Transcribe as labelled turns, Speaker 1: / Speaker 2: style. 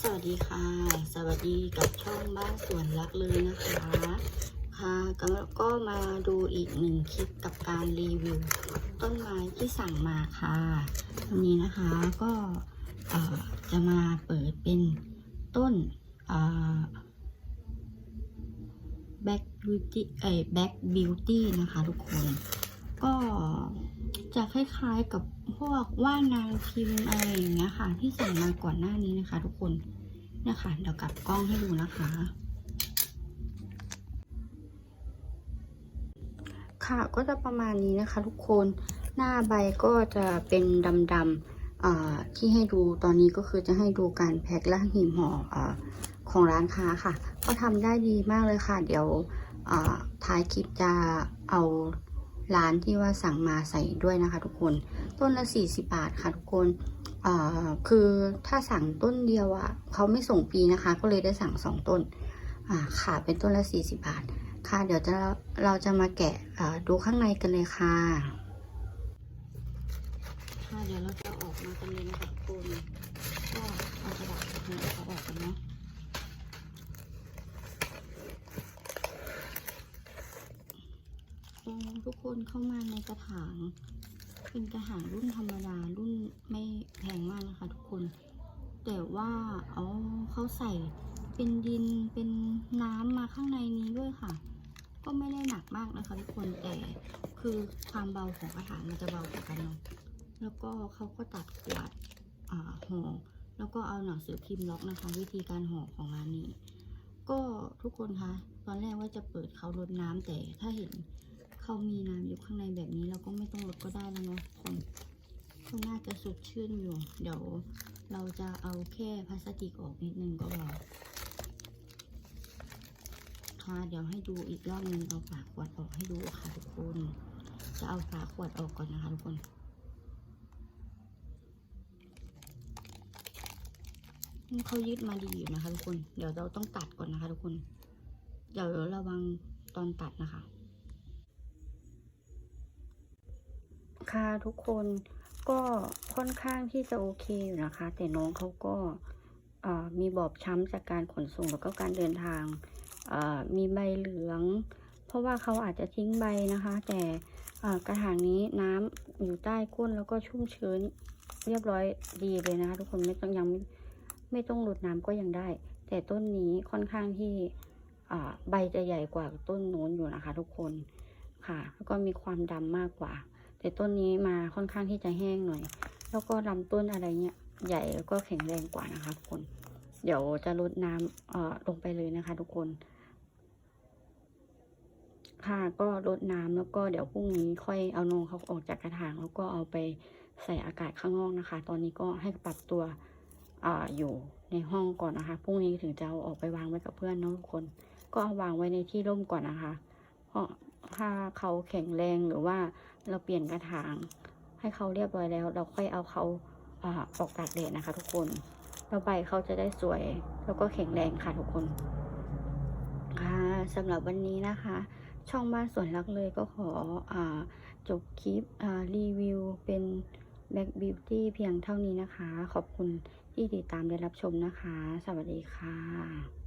Speaker 1: สวัสดีค่ะ สวัสดีกับช่องบ้านสวนรักเลยนะคะ ค่ะก็ก็มาดูอีกหนึ่งคลิปกับการรีวิว ต้นไม้ที่สั่งมาค่ะวันนี้นะคะก็จะมาเปิดเป็นต้นแบ็กบิวตี้เอ้แบ็กบิวตี้นะคะทุกคน ก็ จะคล้ายๆกับพวกว่านางพิมพ์อะไรอย่างเงี้ยค่ะ ที่สั่งมาก่อนหน้านี้นะคะ ทุกคนนะคะเดี๋ยวกลับกล้องให้ดูนะคะค่ะก็จะประมาณนี้นะคะ ทุกคนหน้าใบก็จะเป็นดำๆที่ให้ดูตอนนี้ก็คือจะให้ดูการแพ็คและหีบห่ออของร้านค้าค่ะ ก็ทำได้ดีมากเลยค่ะ เดี๋ยวท้ายคลิปจะเอา ร้านที่ว่าสั่งมาใส่ด้วยนะคะ ทุกคนต้นละ 40 บาทค่ะทุกคนคือถ้าสั่งต้นเดียวอะ่ะเขาไม่ส่งฟรีนะคะ ก็เลยได้สั่งสองต้นอ่าค่ะเป็นต้นละ 40 บาท ค่ะ เดี๋ยวจะเราจะมาแกะดูข้างในกันเลยค่ะค่ะเดี๋ยวเราจะออกมากันเลยนะคะทุกคนก็เอากระดาษนี้เขาออกกันเนาะ อืมทุกคนเข้ามาในกระถาง เป็นกระถางรุ่นธรรมดารุ่นไม่แพงมากนะคะทุกคน แต่ว่าอ๋อเขาใส่เป็นดินเป็นน้ำมาข้างในนี้ด้วยค่ะ ก็ไม่ได้หนักมากนะคะทุกคนแต่คือความเบาของกระถางมันจะเบากว่ากันเนาะแล้วก็เขาก็ตัดขวดอ่าห่อแล้วก็เอาหนังสือพิมพ์ล็อกนะคะ วิธีการห่อของร้านนี้ ก็ทุกคนคะตอนแรกว่าจะเปิดเขาลดน้ำแต่ถ้าเห็น เขามีน้ำอยู่ข้างในแบบนี้เราก็ไม่ต้องลดก็ได้แล้วเนาะทุกคนก็น่าจะสดชื่นอยู่ เดี๋ยวเราจะเอาแค่พลาสติกออกนิดนึงก็พอค่ะเดี๋ยวให้ดูอีกรอบนึงเอาฝาขวดออกให้ดูค่ะทุกคน จะเอาฝาขวดออกก่อนนะคะทุกคนเขายึดมาดีอยู่นะคะทุกคน เดี๋ยวเราต้องตัดก่อนนะคะทุกคน เดี๋ยวระวังตอนตัดนะคะ ค่ะทุกคนก็ค่อนข้างที่จะโอเคอยู่นะคะ แต่น้องเขาก็มีบอบช้ำจากการขนส่งแล้วก็การเดินทาง มีใบเหลือง เพราะว่าเขาอาจจะทิ้งใบนะคะ แต่กระถางนี้น้ำอยู่ใต้ก้นแล้วก็ชุ่มชื้นเรียบร้อยดีเลยนะคะ ทุกคนไม่ต้องยังไม่ไม่ต้องหลุดน้ำก็ยังได้ แต่ต้นนี้ค่อนข้างที่ใบจะใหญ่กว่าต้นโน้นอยู่นะคะ ทุกคนค่ะ แล้วก็มีความดำมากกว่า แต่ต้นนี้มาค่อนข้างที่จะแห้งหน่อย แล้วก็ลำต้นอะไรเงี้ยใหญ่แล้วก็แข็งแรงกว่านะคะทุกคน เดี๋ยวจะลดน้ำเอ่อลงไปเลยนะคะ ทุกคน ค่ะก็รดน้ำแล้วก็เดี๋ยวพรุ่งนี้ค่อยเอานงเขาออกจากกระถาง แล้วก็เอาไปใส่อากาศข้างนอกนะคะ ตอนนี้ก็ให้ปรับตัวอ่าอยู่ในห้องก่อนนะคะพรุ่งนี้ถึงจะเอาออกไปวางไว้กับเพื่อนเนาะทุกคน ก็เอาวางไว้ในที่ร่มก่อนนะคะเพราะ ถ้าเขาแข็งแรงหรือว่าเราเปลี่ยนกระถาง ให้เขาเรียบร้อยแล้ว เราค่อยเอาเขาออกตากแดดนะคะ ทุกคนแล้วใบเขาจะได้สวย แล้วก็แข็งแรงค่ะทุกคนค่ะสำหรับวันนี้นะคะ ช่องบ้านสวนรักเลยก็ขออจบคลิปรีวิวเป็น Black Beauty เพียงเท่านี้นะคะ ขอบคุณที่ติดตามและรับชมนะคะ สวัสดีค่ะ